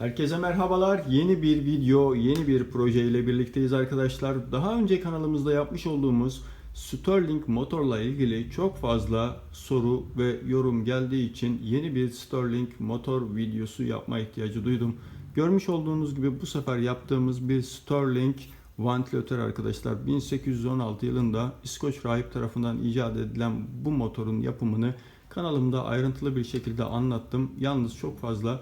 Herkese merhabalar. Yeni bir video, yeni bir proje ile birlikteyiz arkadaşlar. Daha önce kanalımızda yapmış olduğumuz Sterling motorla ilgili çok fazla soru ve yorum geldiği için yeni bir Sterling motor videosu yapma ihtiyacı duydum. Görmüş olduğunuz gibi bu sefer yaptığımız bir Sterling vantilatör arkadaşlar. 1816 yılında İskoç rahip tarafından icat edilen bu motorun yapımını kanalımda ayrıntılı bir şekilde anlattım. Yalnız çok fazla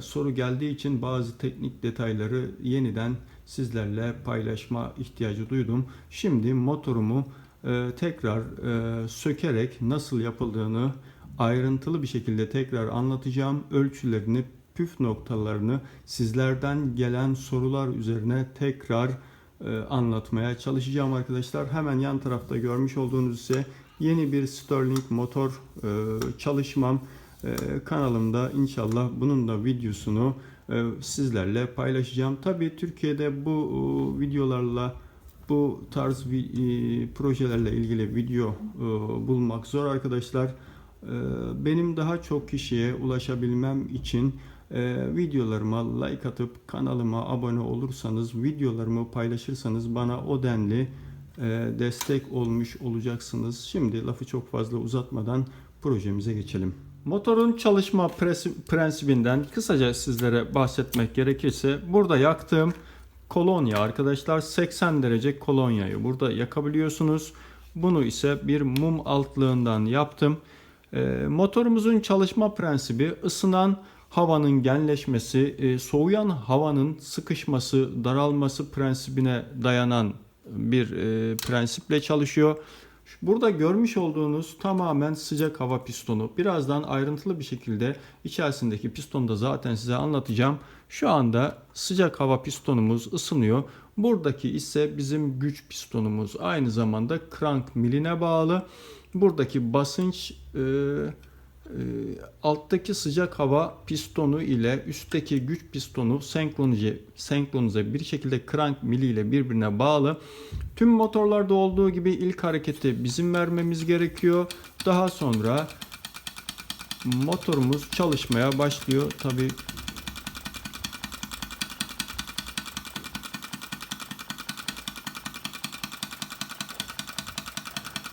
soru geldiği için bazı teknik detayları yeniden sizlerle paylaşma ihtiyacı duydum. Şimdi motorumu e, tekrar e, sökerek nasıl yapıldığını ayrıntılı bir şekilde tekrar anlatacağım. Ölçülerini, püf noktalarını sizlerden gelen sorular üzerine tekrar e, anlatmaya çalışacağım arkadaşlar. Hemen yan tarafta görmüş olduğunuz ise yeni bir Sterling motor çalışmam. Ee, kanalımda inşallah bunun da videosunu e, sizlerle paylaşacağım. Tabii Türkiye'de bu e, videolarla bu tarz e, projelerle ilgili video bulmak zor arkadaşlar. Benim daha çok kişiye ulaşabilmem için videolarıma like atıp kanalıma abone olursanız, videolarımı paylaşırsanız bana o denli destek olmuş olacaksınız. Şimdi lafı çok fazla uzatmadan projemize geçelim. Motorun çalışma prensibinden kısaca sizlere bahsetmek gerekirse burada yaktığım kolonya arkadaşlar 80 derece kolonyayı burada yakabiliyorsunuz. Bunu ise bir mum altlığından yaptım. Ee, motorumuzun çalışma prensibi ısınan havanın genleşmesi, e, soğuyan havanın sıkışması, daralması prensibine dayanan bir e, prensiple çalışıyor. Burada görmüş olduğunuz tamamen sıcak hava pistonu. Birazdan ayrıntılı bir şekilde içerisindeki pistonu da zaten size anlatacağım. Şu anda sıcak hava pistonumuz ısınıyor. Buradaki ise bizim güç pistonumuz. Aynı zamanda crank miline bağlı. Buradaki basınç e, alttaki sıcak hava pistonu ile üstteki güç pistonu senkronize, senkronize bir şekilde crank mili ile birbirine bağlı. Tüm motorlarda olduğu gibi ilk hareketi bizim vermemiz gerekiyor. Daha sonra motorumuz çalışmaya başlıyor. Tabi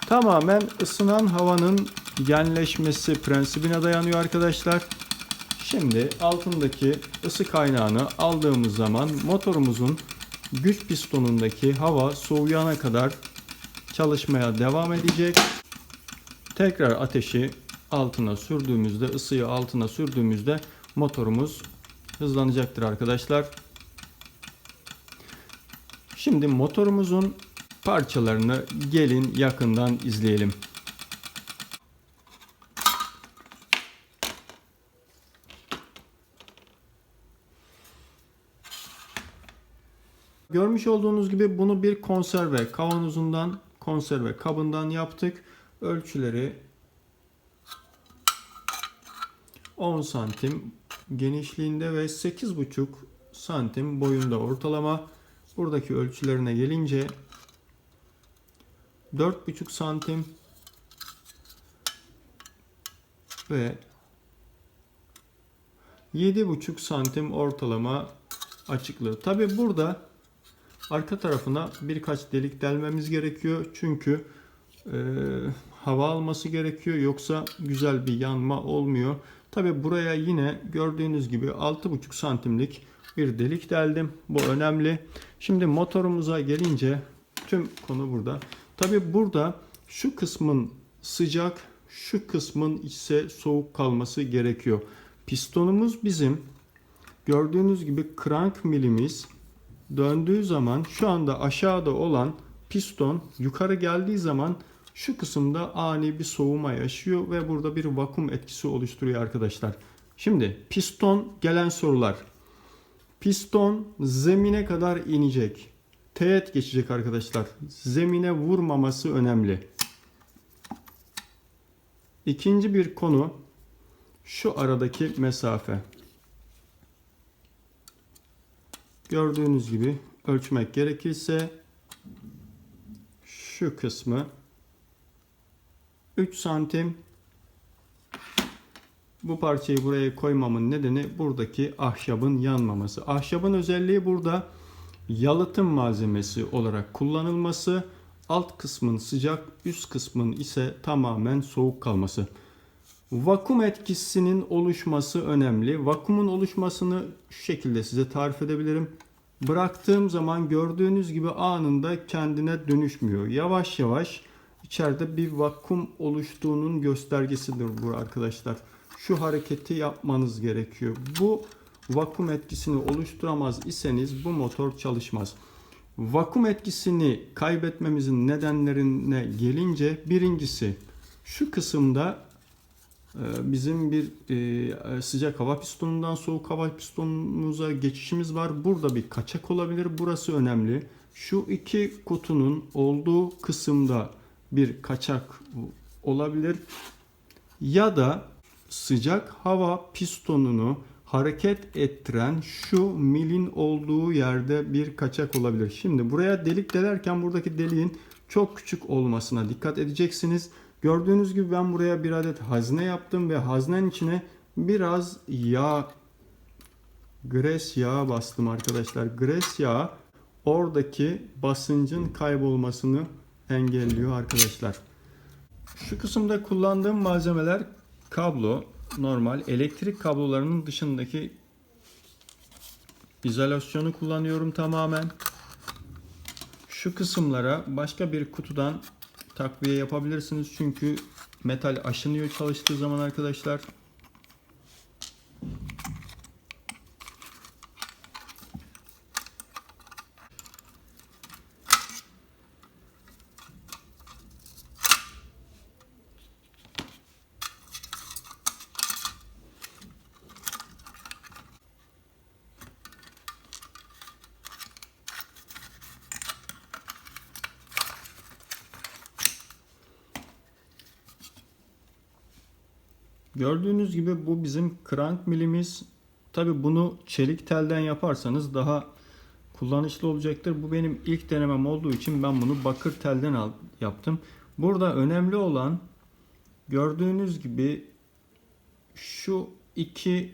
tamamen ısınan havanın genleşmesi prensibine dayanıyor arkadaşlar. Şimdi altındaki ısı kaynağını aldığımız zaman motorumuzun güç pistonundaki hava soğuyana kadar çalışmaya devam edecek. Tekrar ateşi altına sürdüğümüzde, ısıyı altına sürdüğümüzde motorumuz hızlanacaktır arkadaşlar. Şimdi motorumuzun parçalarını gelin yakından izleyelim. Görmüş olduğunuz gibi bunu bir konserve kavanozundan, konserve kabından yaptık. Ölçüleri 10 santim genişliğinde ve 8,5 santim boyunda ortalama. Buradaki ölçülerine gelince 4,5 santim ve 7,5 santim ortalama açıklığı. Tabi burada arka tarafına birkaç delik delmemiz gerekiyor. Çünkü e, hava alması gerekiyor. Yoksa güzel bir yanma olmuyor. Tabi buraya yine gördüğünüz gibi 6,5 santimlik bir delik deldim. Bu önemli. Şimdi motorumuza gelince tüm konu burada. Tabi burada şu kısmın sıcak, şu kısmın ise soğuk kalması gerekiyor. Pistonumuz bizim gördüğünüz gibi crank milimiz döndüğü zaman şu anda aşağıda olan piston yukarı geldiği zaman şu kısımda ani bir soğuma yaşıyor ve burada bir vakum etkisi oluşturuyor arkadaşlar. Şimdi piston gelen sorular. Piston zemine kadar inecek. Teğet geçecek arkadaşlar. Zemine vurmaması önemli. İkinci bir konu şu aradaki mesafe. Gördüğünüz gibi ölçmek gerekirse şu kısmı 3 santim Bu parçayı buraya koymamın nedeni buradaki ahşabın yanmaması. Ahşabın özelliği burada yalıtım malzemesi olarak kullanılması. Alt kısmın sıcak, üst kısmın ise tamamen soğuk kalması. Vakum etkisinin oluşması önemli. Vakumun oluşmasını şu şekilde size tarif edebilirim. Bıraktığım zaman gördüğünüz gibi anında kendine dönüşmüyor. Yavaş yavaş içeride bir vakum oluştuğunun göstergesidir bu arkadaşlar. Şu hareketi yapmanız gerekiyor. Bu vakum etkisini oluşturamaz iseniz bu motor çalışmaz. Vakum etkisini kaybetmemizin nedenlerine gelince birincisi şu kısımda bizim bir e, sıcak hava pistonundan soğuk hava pistonumuza geçişimiz var. Burada bir kaçak olabilir. Burası önemli. Şu iki kutunun olduğu kısımda bir kaçak olabilir. Ya da sıcak hava pistonunu hareket ettiren şu milin olduğu yerde bir kaçak olabilir. Şimdi buraya delik delerken buradaki deliğin çok küçük olmasına dikkat edeceksiniz. Gördüğünüz gibi ben buraya bir adet hazne yaptım ve haznenin içine biraz yağ gres yağı bastım arkadaşlar. Gres yağı oradaki basıncın kaybolmasını engelliyor arkadaşlar. Şu kısımda kullandığım malzemeler kablo, normal elektrik kablolarının dışındaki izolasyonu kullanıyorum tamamen. Şu kısımlara başka bir kutudan takviye yapabilirsiniz. Çünkü metal aşınıyor çalıştığı zaman arkadaşlar. Gördüğünüz gibi bu bizim crank milimiz. Tabi bunu çelik telden yaparsanız daha kullanışlı olacaktır. Bu benim ilk denemem olduğu için ben bunu bakır telden yaptım. Burada önemli olan gördüğünüz gibi şu iki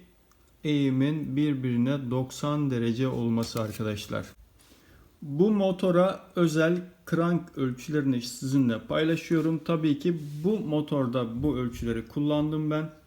eğimin birbirine 90 derece olması arkadaşlar. Bu motora özel crank ölçülerini sizinle paylaşıyorum. Tabii ki bu motorda bu ölçüleri kullandım ben.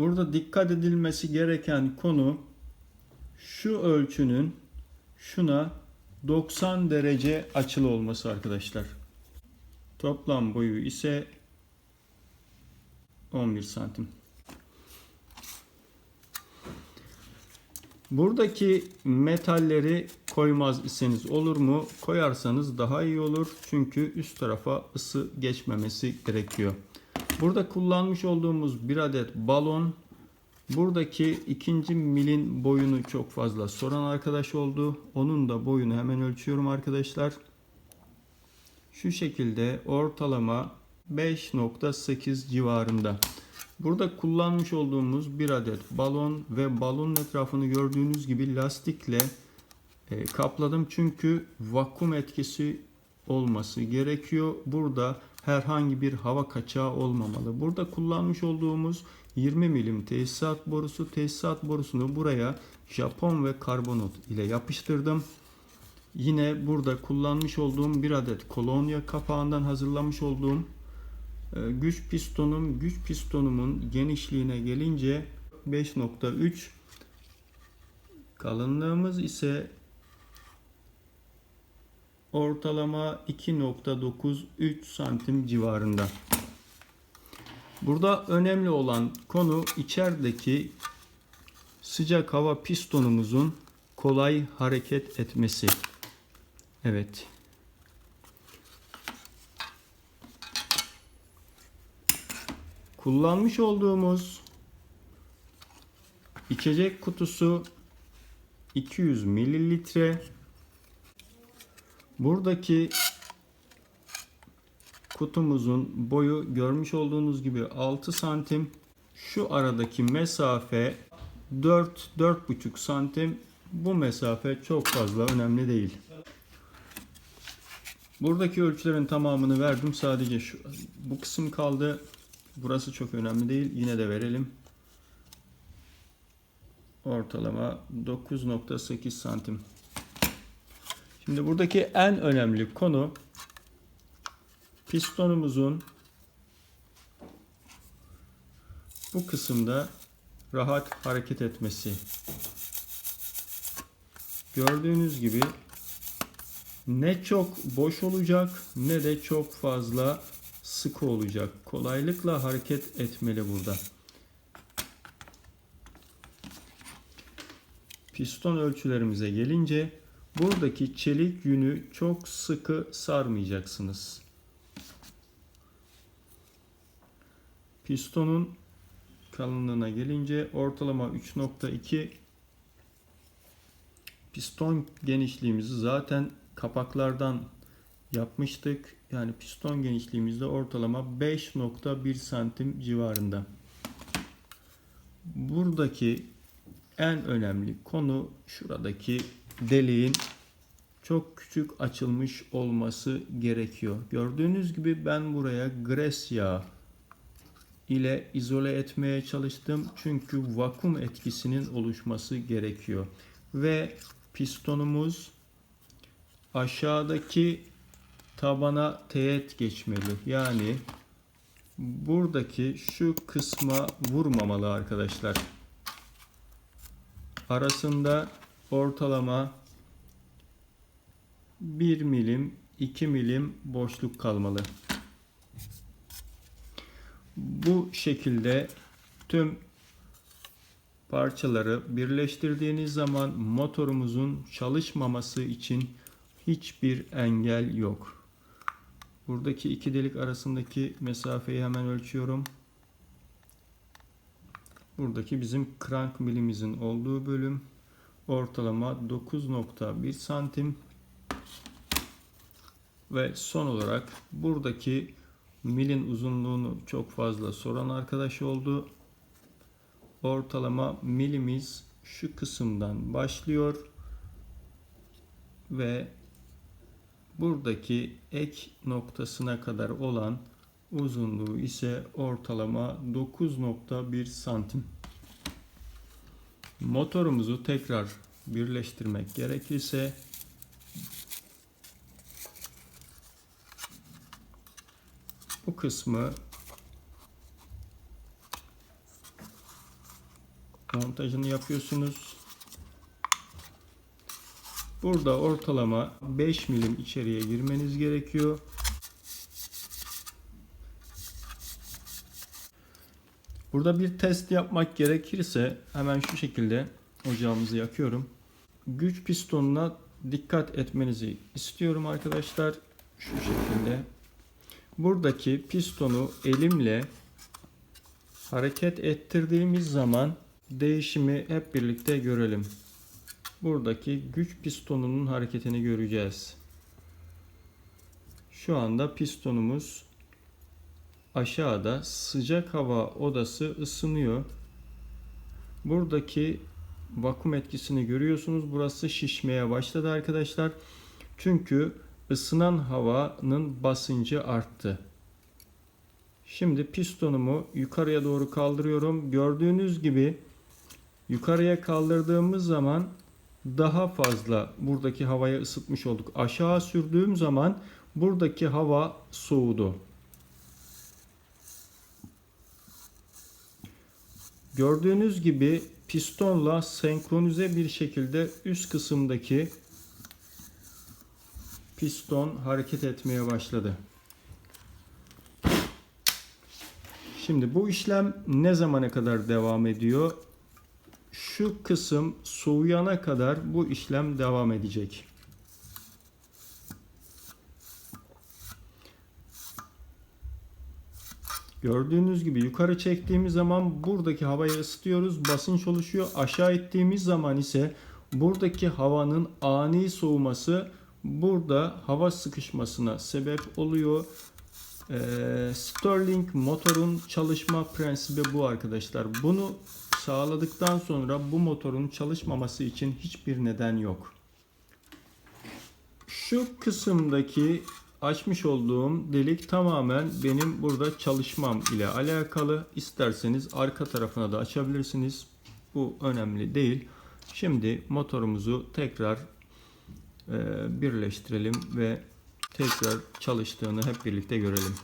Burada dikkat edilmesi gereken konu şu ölçünün şuna 90 derece açılı olması arkadaşlar. Toplam boyu ise 11 santim. Buradaki metalleri koymaz iseniz olur mu? Koyarsanız daha iyi olur. Çünkü üst tarafa ısı geçmemesi gerekiyor. Burada kullanmış olduğumuz bir adet balon buradaki ikinci milin boyunu çok fazla soran arkadaş oldu. Onun da boyunu hemen ölçüyorum arkadaşlar. Şu şekilde ortalama 5.8 civarında. Burada kullanmış olduğumuz bir adet balon ve balonun etrafını gördüğünüz gibi lastikle e, kapladım. Çünkü vakum etkisi olması gerekiyor. Burada herhangi bir hava kaçağı olmamalı. Burada kullanmış olduğumuz 20 milim tesisat borusu. Tesisat borusunu buraya Japon ve karbonat ile yapıştırdım. Yine burada kullanmış olduğum bir adet kolonya kapağından hazırlamış olduğum e, güç pistonum, güç pistonumun genişliğine gelince 5.3 kalınlığımız ise ortalama 2.93 santim civarında. Burada önemli olan konu içerideki sıcak hava pistonumuzun kolay hareket etmesi. Evet. Kullanmış olduğumuz içecek kutusu 200 mililitre. Buradaki kutumuzun boyu görmüş olduğunuz gibi 6 santim. Şu aradaki mesafe 4-4,5 santim. Bu mesafe çok fazla önemli değil. Buradaki ölçülerin tamamını verdim. Sadece şu bu kısım kaldı. Burası çok önemli değil. Yine de verelim. Ortalama 9.8 santim. Şimdi buradaki en önemli konu pistonumuzun bu kısımda rahat hareket etmesi. Gördüğünüz gibi ne çok boş olacak ne de çok fazla sıkı olacak. Kolaylıkla hareket etmeli burada. Piston ölçülerimize gelince buradaki çelik yünü çok sıkı sarmayacaksınız. Pistonun kalınlığına gelince ortalama 3.2 piston genişliğimizi zaten kapaklardan yapmıştık. Yani piston genişliğimizde ortalama 5.1 santim civarında. Buradaki en önemli konu şuradaki deliğin çok küçük açılmış olması gerekiyor. Gördüğünüz gibi ben buraya gres yağı ile izole etmeye çalıştım. Çünkü vakum etkisinin oluşması gerekiyor. Ve pistonumuz aşağıdaki tabana teğet geçmeli. Yani buradaki şu kısma vurmamalı arkadaşlar. Arasında ortalama 1 milim 2 milim boşluk kalmalı. Bu şekilde tüm parçaları birleştirdiğiniz zaman motorumuzun çalışmaması için hiçbir engel yok. Buradaki iki delik arasındaki mesafeyi hemen ölçüyorum. Buradaki bizim crank milimizin olduğu bölüm ortalama 9.1 santim ve son olarak buradaki milin uzunluğunu çok fazla soran arkadaş oldu. Ortalama milimiz şu kısımdan başlıyor ve buradaki ek noktasına kadar olan uzunluğu ise ortalama 9.1 santim. Motorumuzu tekrar birleştirmek gerekirse bu kısmı montajını yapıyorsunuz. Burada ortalama 5 milim içeriye girmeniz gerekiyor. Burada bir test yapmak gerekirse hemen şu şekilde ocağımızı yakıyorum. Güç pistonuna dikkat etmenizi istiyorum arkadaşlar. Şu şekilde. Buradaki pistonu elimle hareket ettirdiğimiz zaman değişimi hep birlikte görelim. Buradaki güç pistonunun hareketini göreceğiz. Şu anda pistonumuz aşağıda sıcak hava odası ısınıyor. Buradaki vakum etkisini görüyorsunuz. Burası şişmeye başladı arkadaşlar. Çünkü ısınan havanın basıncı arttı. Şimdi pistonumu yukarıya doğru kaldırıyorum. Gördüğünüz gibi yukarıya kaldırdığımız zaman daha fazla buradaki havayı ısıtmış olduk. Aşağı sürdüğüm zaman buradaki hava soğudu. Gördüğünüz gibi pistonla senkronize bir şekilde üst kısımdaki piston hareket etmeye başladı. Şimdi bu işlem ne zamana kadar devam ediyor? Şu kısım soğuyana kadar bu işlem devam edecek. Gördüğünüz gibi yukarı çektiğimiz zaman buradaki havayı ısıtıyoruz. Basınç oluşuyor. Aşağı ettiğimiz zaman ise buradaki havanın ani soğuması burada hava sıkışmasına sebep oluyor. Ee, Stirling motorun çalışma prensibi bu arkadaşlar. Bunu sağladıktan sonra bu motorun çalışmaması için hiçbir neden yok. Şu kısımdaki açmış olduğum delik tamamen benim burada çalışmam ile alakalı. İsterseniz arka tarafına da açabilirsiniz. Bu önemli değil. Şimdi motorumuzu tekrar e, birleştirelim ve tekrar çalıştığını hep birlikte görelim.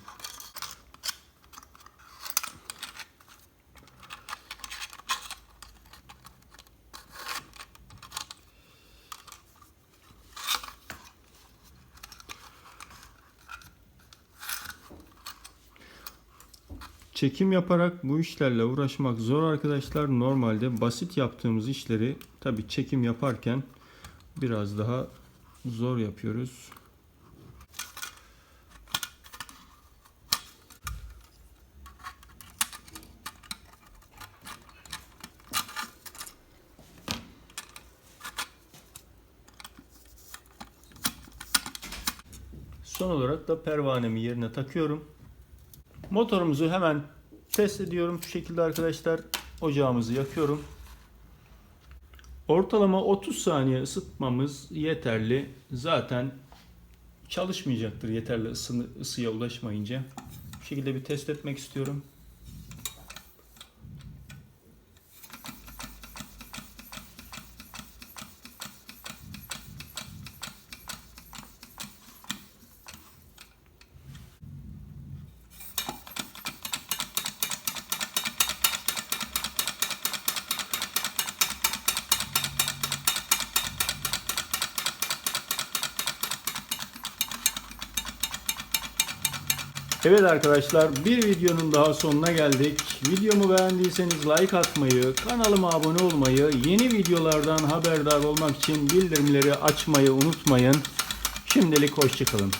Çekim yaparak bu işlerle uğraşmak zor arkadaşlar. Normalde basit yaptığımız işleri tabi çekim yaparken biraz daha zor yapıyoruz. Son olarak da pervanemi yerine takıyorum. Motorumuzu hemen test ediyorum. Şu şekilde arkadaşlar ocağımızı yakıyorum. Ortalama 30 saniye ısıtmamız yeterli. Zaten çalışmayacaktır yeterli ısını, ısıya ulaşmayınca. Bu şekilde bir test etmek istiyorum. Evet arkadaşlar bir videonun daha sonuna geldik. Videomu beğendiyseniz like atmayı, kanalıma abone olmayı, yeni videolardan haberdar olmak için bildirimleri açmayı unutmayın. Şimdilik hoşçakalın.